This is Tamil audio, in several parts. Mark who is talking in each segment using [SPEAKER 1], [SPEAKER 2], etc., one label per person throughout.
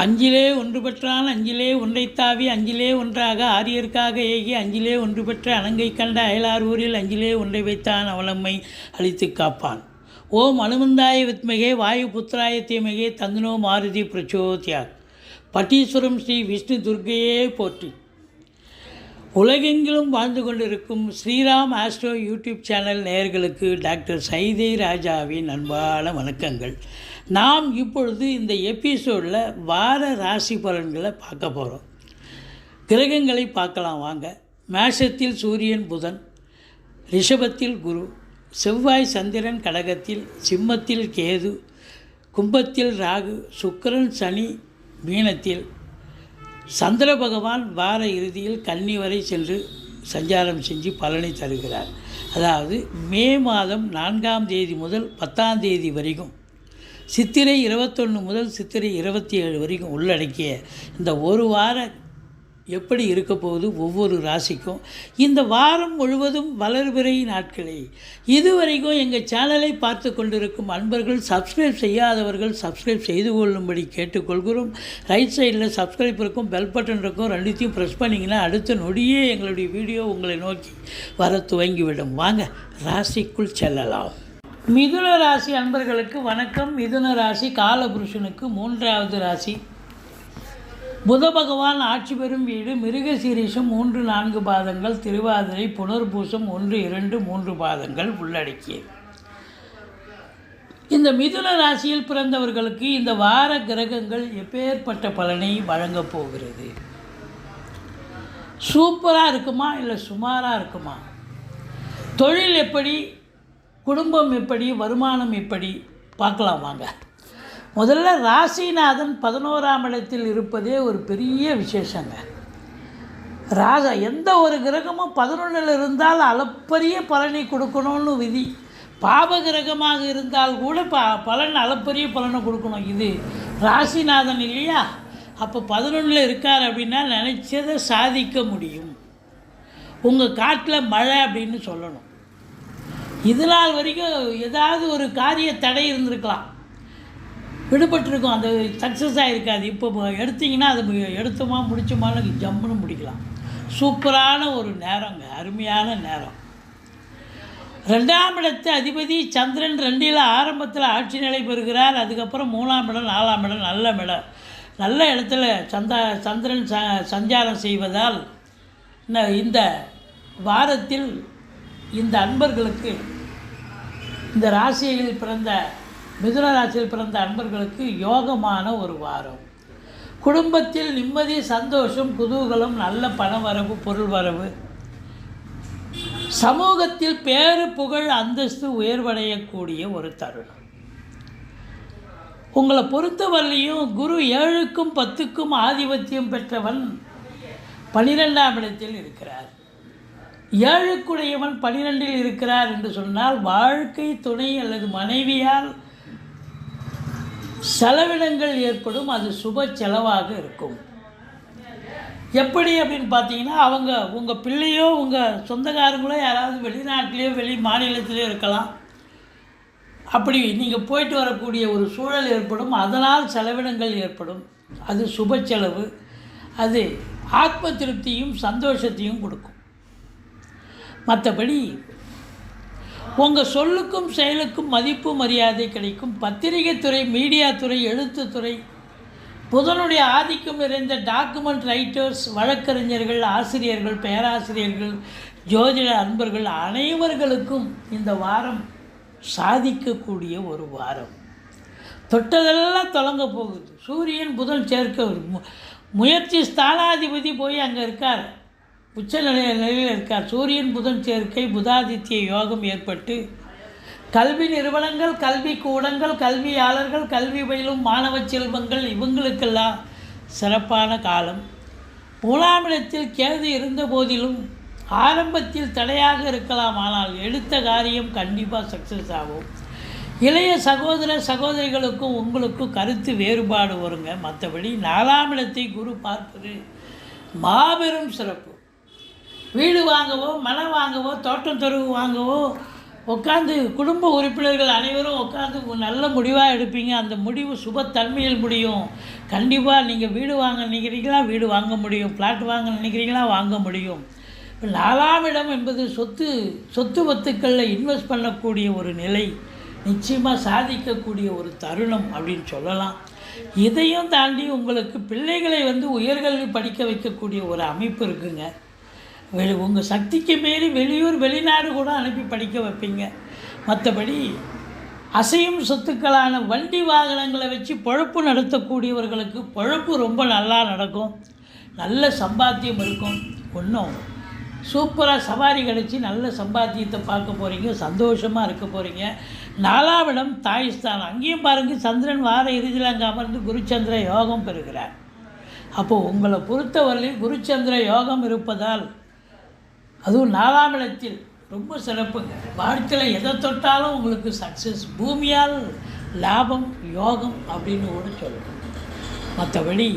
[SPEAKER 1] அஞ்சிலே ஒன்று பெற்றான் அஞ்சிலே ஒன்றைத்தாவி அஞ்சிலே ஒன்றாக ஆரியர்க்காக ஏகி அஞ்சிலே ஒன்று பெற்ற அணங்கை கண்ட அயலார் ஊரில் அஞ்சிலே ஒன்றை வைத்தான் அவளம்மை அழித்து காப்பான். ஓம் அனுமந்தாய வித்மகே வாயு புத்திராய தீமகே தந்தனோ மாருதி பிரச்சோத்யாத். பட்டீஸ்வரம் ஸ்ரீ விஷ்ணு துர்க்கையே போற்றி. உலகெங்கிலும் வாழ்ந்து கொண்டிருக்கும் ஸ்ரீராம் ஆஸ்ட்ரோ யூடியூப் சேனல் நேயர்களுக்கு டாக்டர் சைதை ராஜாவின் அன்பான வணக்கங்கள். நாம் இப்பொழுது இந்த எபிசோடில் வார ராசி பலன்களை பார்க்க போகிறோம் கிரகங்களை பார்க்கலாம் வாங்க. மேஷத்தில் சூரியன் புதன் ரிஷபத்தில் குரு செவ்வாய் சந்திரன் கடகத்தில் சிம்மத்தில் கேது கும்பத்தில் ராகு சுக்கரன் சனி மீனத்தில். சந்திர பகவான் வார இறுதியில் கன்னி வரை சென்று சஞ்சாரம் செஞ்சு பலனை தருகிறார். அதாவது மே மாதம் நான்காம் தேதி முதல் பத்தாம் தேதி வரைக்கும் சித்திரை இருபத்தொன்று முதல் சித்திரை இருபத்தி ஏழு வரைக்கும் உள்ளடக்கிய இந்த ஒரு வார எப்படி இருக்க போகுது ஒவ்வொரு ராசிக்கும். இந்த வாரம் முழுவதும் வளர்பிறை நாட்களே. இதுவரைக்கும் எங்கள் சேனலை பார்த்து கொண்டிருக்கும் அன்பர்கள் சப்ஸ்கிரைப் செய்யாதவர்கள் சப்ஸ்கிரைப் செய்து கொள்ளும்படி கேட்டுக்கொள்கிறோம். ரைட் சைடில் சப்ஸ்கிரைப் இருக்கும் பெல் பட்டன் இருக்கும் ரெண்டுத்தையும் ப்ரெஸ் பண்ணிங்கன்னா அடுத்த நொடியே எங்களுடைய வீடியோ உங்களை நோக்கி வர துவங்கிவிடும். வாங்க ராசிக்குள் செல்லலாம். மிதுன ராசி அன்பர்களுக்கு வணக்கம். மிதுன ராசி காலபுருஷனுக்கு மூன்றாவது ராசி. புத பகவான் ஆட்சி பெறும் வீடு மிருகசீரிஷம் மூன்று நான்கு பாதங்கள் திருவாதிரை புனர்பூசம் ஒன்று இரண்டு மூன்று பாதங்கள் உள்ளடக்கியது. இந்த மிதுன ராசியில் பிறந்தவர்களுக்கு இந்த வார கிரகங்கள் எப்பேற்பட்ட பலனை வழங்கப் போகிறது? சூப்பராக இருக்குமா இல்லை சுமாராக இருக்குமா? தொழில் எப்படி? குடும்பம் எப்படி வருமானம் எப்படி? பார்க்கலாம் வாங்க. முதல்ல ராசிநாதன் பதினோராம் இடத்தில் இருப்பதே ஒரு பெரிய விசேஷங்க. ராசா எந்த ஒரு கிரகமும் பதினொன்றில் இருந்தால் அளப்பரிய பலனை கொடுக்கணும்னு விதி. பாப கிரகமாக இருந்தால் கூட ப பலன் அளப்பரிய பலனை கொடுக்கணும். இது ராசிநாதன் இல்லையா? அப்போ பதினொன்றில் இருக்கார் அப்படின்னா நினச்சதை சாதிக்க முடியும். உங்கள் காட்டில் மழை அப்படின்னு சொல்லணும். இது நாள் வரைக்கும் ஏதாவது ஒரு காரிய தடை இருந்திருக்கலாம். விடுபட்டிருக்கும். அந்த சக்ஸஸ் ஆகிருக்காது இப்போ எடுத்தீங்கன்னா அது எடுத்தோமா முடிச்சோமான்னு ஜம்முன்னு முடிக்கலாம். சூப்பரான ஒரு நேரங்க. அருமையான நேரம். ரெண்டாம் இடத்து அதிபதி சந்திரன் ரெண்டில் ஆரம்பத்தில் ஆட்சி நிலை பெறுகிறார். அதுக்கப்புறம் மூணாம் இடம் நாலாம் இடம் நல்ல இடம். நல்ல இடத்துல சந்தா சந்திரன் ச சஞ்சாரம் செய்வதால் இந்த வாரத்தில் இந்த அன்பர்களுக்கு இந்த ராசியில் பிறந்த மிதுன ராசியில் பிறந்த அன்பர்களுக்கு யோகமான ஒரு வாரம். குடும்பத்தில் நிம்மதி சந்தோஷம் குதூகலம் நல்ல பண வரவு பொருள் வரவு. சமூகத்தில் பேரு புகழ் அந்தஸ்து உயர்வடையக்கூடிய ஒரு தருணம். உங்களை பொறுத்தவரையிலையும் குரு ஏழுக்கும் பத்துக்கும் ஆதிபத்தியம் பெற்றவன் பனிரெண்டாம் இடத்தில் இருக்கிறார். ஏழுக்குடையவன் பனிரெண்டில் இருக்கிறார் என்று சொன்னால் வாழ்க்கை துணை அல்லது மனைவியால் செலவினங்கள் ஏற்படும் அது சுப செலவாக இருக்கும். எப்படி அப்படின்னு பார்த்தீங்கன்னா அவங்க உங்கள் பிள்ளையோ உங்கள் சொந்தக்காரங்களோ யாராவது வெளிநாட்டிலேயோ வெளி மாநிலத்திலேயோ இருக்கலாம். அப்படி நீங்கள் போயிட்டு வரக்கூடிய ஒரு சூழல் ஏற்படும் அதனால் செலவினங்கள் ஏற்படும். அது சுப செலவு. அது ஆத்ம திருப்தியும் சந்தோஷத்தையும் கொடுக்கும். மற்றபடி உங்கள் சொல்லுக்கும் செயலுக்கும் மதிப்பு மரியாதை கிடைக்கும். பத்திரிகை துறை மீடியா துறை எழுத்துத்துறை புதனுடைய ஆதிக்கம் நிறைந்த டாக்குமெண்ட் ரைட்டர்ஸ் வழக்கறிஞர்கள் ஆசிரியர்கள் பேராசிரியர்கள் ஜோதிட அன்பர்கள் அனைவர்களுக்கும் இந்த வாரம் சாதிக்கக்கூடிய ஒரு வாரம். தொட்டதெல்லாம் தொடங்க போகுது. சூரியன் புதன் சேர்க்க மு- முயற்சி ஸ்தானாதிபதி போய் அங்கே இருக்கார். உச்ச நிலை நிலையில் இருக்கார். சூரியன் புதன் சேர்க்கை புதாதித்ய யோகம் ஏற்பட்டு கல்வி நிறுவனங்கள் கல்வி கூடங்கள் கல்வியாளர்கள் கல்வி பயிலும் மாணவ செல்வங்கள் இவங்களுக்கெல்லாம் சிறப்பான காலம். மூணாம் இடத்தில் கேது இருந்த போதிலும் ஆரம்பத்தில் தடையாக இருக்கலாம் ஆனால் எடுத்த காரியம் கண்டிப்பாக சக்ஸஸ் ஆகும். இளைய சகோதர சகோதரிகளுக்கும் உங்களுக்கும் கருத்து வேறுபாடு வருங்க. மற்றபடி நாலாம் இடத்தை குரு பார்ப்பது மாபெரும் சிறப்பு. வீடு வாங்கவோ மனம் வாங்கவோ தோட்டம் தொருவு வாங்கவோ உட்காந்து குடும்ப உறுப்பினர்கள் அனைவரும் உட்காந்து நல்ல முடிவாக எடுப்பீங்க. அந்த முடிவு சுபத்தன்மையில் முடியும். கண்டிப்பாக நீங்கள் வீடு வாங்க நினைக்கிறீங்களா? வீடு வாங்க முடியும். ஃப்ளாட் வாங்க நினைக்கிறீங்களா? வாங்க முடியும். இப்ப நாலாம் இடம் என்பது சொத்து சொத்து வத்துக்களில் இன்வெஸ்ட் பண்ணக்கூடிய ஒரு நிலை. நிச்சயமாக சாதிக்கக்கூடிய ஒரு தருணம் அப்படின்னு சொல்லலாம். இதையும் தாண்டி உங்களுக்கு பிள்ளைகளை வந்து உயர்கல்வி படிக்க வைக்கக்கூடிய ஒரு அமைப்பு இருக்குங்க. வெளி உங்கள் சக்திக்கு மீறி வெளியூர் வெளிநாடு கூட அனுப்பி படிக்க வைப்பீங்க. மற்றபடி அசையும் சொத்துக்களான வண்டி வாகனங்களை வச்சு பொழப்பு நடத்தக்கூடியவர்களுக்கு பொழப்பு ரொம்ப நல்லா நடக்கும். நல்ல சம்பாத்தியம் இருக்கும். ஒன்றும் சூப்பராக சவாரி கிடச்சி நல்ல சம்பாத்தியத்தை பார்க்க போகிறீங்க சந்தோஷமாக இருக்க போகிறீங்க நாலாவிடம் இடம் அங்கேயும் பாருங்கள் சந்திரன் வார இறுதியில் அங்கே அமர்ந்து குருச்சந்திர யோகம் பெறுகிறார். அப்போது உங்களை பொறுத்தவரையில் குருச்சந்திர யோகம் இருப்பதால் அதுவும் நாலாம் இடத்தில் ரொம்ப சிறப்புங்க. வாழ்க்கையில் எதை தொட்டாலும் உங்களுக்கு சக்ஸஸ் பூமியால் லாபம் யோகம் அப்படின்னு கூட சொல்லணும் மற்றபடி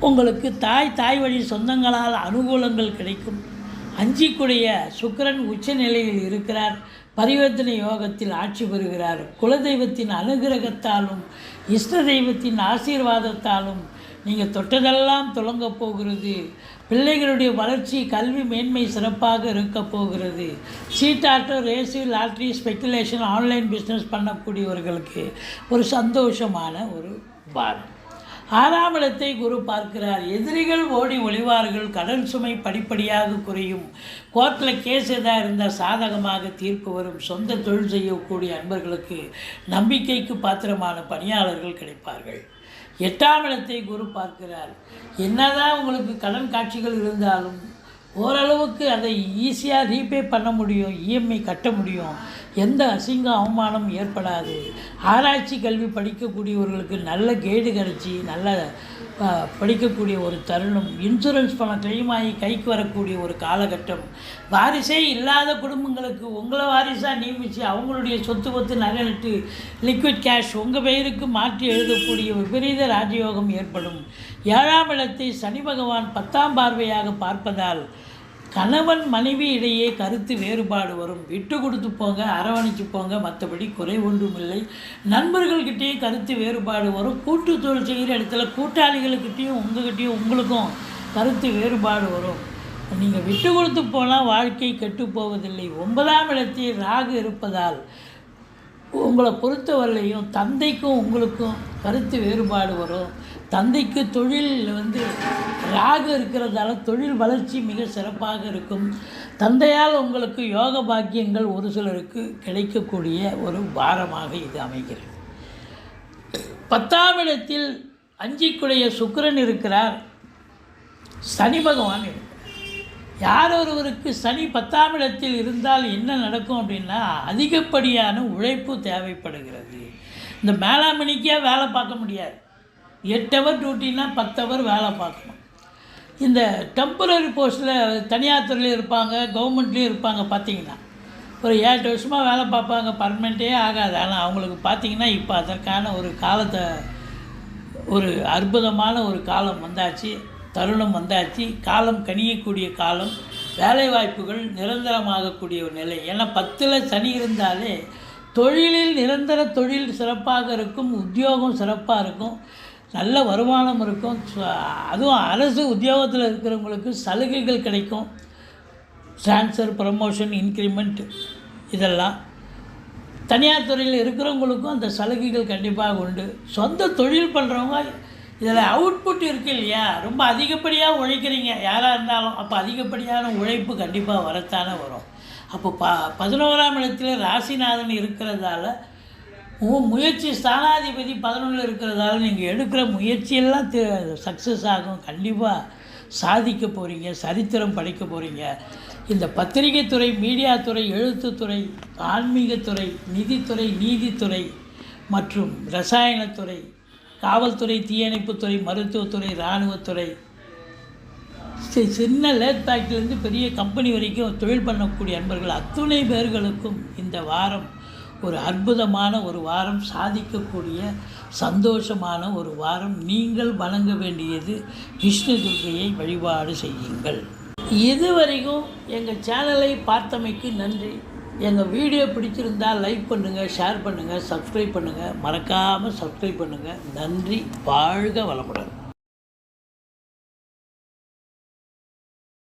[SPEAKER 1] உங்களுக்கு தாய் தாய் வழி சொந்தங்களால் அனுகூலங்கள் கிடைக்கும். அஞ்சிக்குடைய சுக்கிரன் உச்ச நிலையில் இருக்கிறார். பரிவர்த்தனை யோகத்தில் ஆட்சி பெறுகிறார். குலதெய்வத்தின் அனுகிரகத்தாலும் இஷ்ட தெய்வத்தின் ஆசீர்வாதத்தாலும் நீங்கள் தொட்டதெல்லாம் தொடங்க போகிறது. பிள்ளைகளுடைய வளர்ச்சி கல்வி மேன்மை சிறப்பாக இருக்க போகிறது. சீட்டாட்டோ race lottery speculation online business பண்ணக்கூடியவர்களுக்கு ஒரு சந்தோஷமான ஒரு வாரம். ஆறாம் இடத்தை குரு பார்க்கிறார். எதிரிகள் ஓடி ஒளிவார்கள். கடன் சுமை படிப்படியாக குறையும். கோர்ட்டில் கேஸ் எதாக இருந்தால் சாதகமாக தீர்ப்பு வரும். சொந்த தொழில் செய்யக்கூடிய அன்பர்களுக்கு நம்பிக்கைக்கு பாத்திரமான பணியாளர்கள் கிடைப்பார்கள். எட்டாம் இடத்தை குரு பார்க்கிறார். என்னதான் உங்களுக்கு கடன் காட்சிகள் இருந்தாலும் ஓரளவுக்கு அதை ஈஸியாக ரீபே பண்ண முடியும் இஎம்ஐ கட்ட முடியும். எந்த அசிங்க அவமானம் ஏற்படாது. ஆராய்ச்சி கல்வி படிக்கக்கூடியவர்களுக்கு நல்ல கேடு கிடச்சி நல்ல படிக்கக்கூடிய ஒரு தருணம் இன்சூரன்ஸ் பணம் கிளைம் ஆகி கைக்கு வரக்கூடிய ஒரு காலகட்டம். வாரிசே இல்லாத குடும்பங்களுக்கு உங்களை வாரிசாக நியமித்து அவங்களுடைய சொத்து பத்து நகை நட்டு லிக்விட் கேஷ் உங்கள் பெயருக்கு மாற்றி எழுதக்கூடிய விபரீத ராஜயோகம் ஏற்படும். ஏழாம் இடத்தை சனி பகவான் பத்தாம் பார்வையாக பார்ப்பதால் கணவன் மனைவி இடையே கருத்து வேறுபாடு வரும். விட்டு கொடுத்து போங்க அரவணைச்சு போங்க மற்றபடி குறை ஒன்றும் இல்லை நண்பர்கள்கிட்டயும் கருத்து வேறுபாடு வரும். கூட்டு தொழில் செய்கிற இடத்துல கூட்டாளிகளுக்கிட்டேயும் உங்ககிட்டயும் உங்களுக்கும் கருத்து வேறுபாடு வரும். நீங்கள் விட்டு கொடுத்து போனால் வாழ்க்கை கெட்டு போவதில்லை. ஒன்பதாம் இடத்தில் ராகு இருப்பதால் உங்களை பொறுத்தவரையிலையும் தந்தைக்கும் உங்களுக்கும் கருத்து வேறுபாடு வரும். தந்தைக்கு தொழில் வந்து ராகு இருக்கிறதால தொழில் வளர்ச்சி மிக சிறப்பாக இருக்கும். தந்தையால் உங்களுக்கு யோக பாக்கியங்கள் ஒரு சிலருக்கு கிடைக்கக்கூடிய ஒரு வாரமாக இது அமைகிறது. பத்தாம் இடத்தில் அஞ்சிக்குடைய சுக்கிரன் இருக்கிறார். சனி பகவான் இருக்கிறார். யார் ஒருவருக்கு சனி பத்தாம் இடத்தில் இருந்தால் என்ன நடக்கும் அப்படின்னா அதிகப்படியான உழைப்பு தேவைப்படுகிறது. இந்த மேலாமணிக்கே வேலை பார்க்க முடியாது. எட்டு ஹவர் டியூட்டின்னா பத்து ஹவர் வேலை பார்க்கணும். இந்த டெம்பரரி போஸ்ட்டில் தனியார் துறையிலையும் இருப்பாங்க கவர்மெண்ட்லேயும் இருப்பாங்க பார்த்தீங்கன்னா ஒரு ஏழு வருஷமாக வேலை பார்ப்பாங்க பர்மனெண்ட்டே ஆகாது. ஆனால் அவங்களுக்கு பார்த்திங்கன்னா இப்போ அதற்கான ஒரு காலத்தை ஒரு அற்புதமான ஒரு காலம் வந்தாச்சு தருணம் வந்தாச்சு. காலம் கனியக்கூடிய காலம் வேலைவாய்ப்புகள் நிரந்தரமாகக்கூடிய ஒரு நிலை. ஏன்னா பத்தில் சனி இருந்தாலே தொழிலில் நிரந்தர தொழில் சிறப்பாக இருக்கும் உத்தியோகம் சிறப்பாக இருக்கும். நல்ல வருமானம் இருக்கும். அதுவும் அரசு உத்தியோகத்தில் இருக்கிறவங்களுக்கு சலுகைகள் கிடைக்கும். ட்ரான்ஸ்ஃபர் ப்ரமோஷன் இன்க்ரிமெண்ட் இதெல்லாம். தனியார் துறையில் இருக்கிறவங்களுக்கும் அந்த சலுகைகள் கண்டிப்பாக உண்டு. சொந்த தொழில் பண்ணுறவங்க இதில் அவுட்புட் இருக்கு இல்லையா? ரொம்ப அதிகப்படியாக உழைக்கிறீங்க. யாராக இருந்தாலும் அப்போ அதிகப்படியான உழைப்பு கண்டிப்பாக வரத்தானே வரும். அப்போ ப பதினோராம் இடத்துல ராசிநாதன் இருக்கிறதால உன் முயற்சி ஸ்தானாதிபதி பதினொன்றில் இருக்கிறதால நீங்கள் எடுக்கிற முயற்சியெல்லாம் சக்ஸஸ் ஆகும். கண்டிப்பாக சாதிக்க போகிறீங்க சரித்திரம் படைக்க போகிறீங்க இந்த பத்திரிகைத் துறை மீடியா துறை எழுத்துத்துறை ஆன்மீகத்துறை நிதித்துறை நீதித்துறை மற்றும் ரசாயனத்துறை காவல்துறை தீயணைப்புத்துறை மருத்துவத்துறை இராணுவத்துறை சி- சின்ன லேத் ஃபேக்ட்ரிலேருந்து பெரிய கம்பெனி வரைக்கும் தொழில் பண்ணக்கூடிய அன்பர்கள் அத்துணை பேர்களுக்கும் இந்த வாரம் ஒரு அற்புதமான ஒரு வாரம் சாதிக்கக்கூடிய சந்தோஷமான ஒரு வாரம். நீங்கள் வணங்க வேண்டியது விஷ்ணு துர்கையை வழிபாடு செய்யுங்கள். இதுவரைக்கும் எங்கள் சேனலை பார்த்தமைக்கு நன்றி. எங்கள் வீடியோ பிடிச்சிருந்தா லைக் பண்ணுங்கள் ஷேர் பண்ணுங்கள் சப்ஸ்கிரைப் பண்ணுங்கள் மறக்காமல் சப்ஸ்கிரைப் பண்ணுங்கள் நன்றி. வாழ்க வளமுடன்.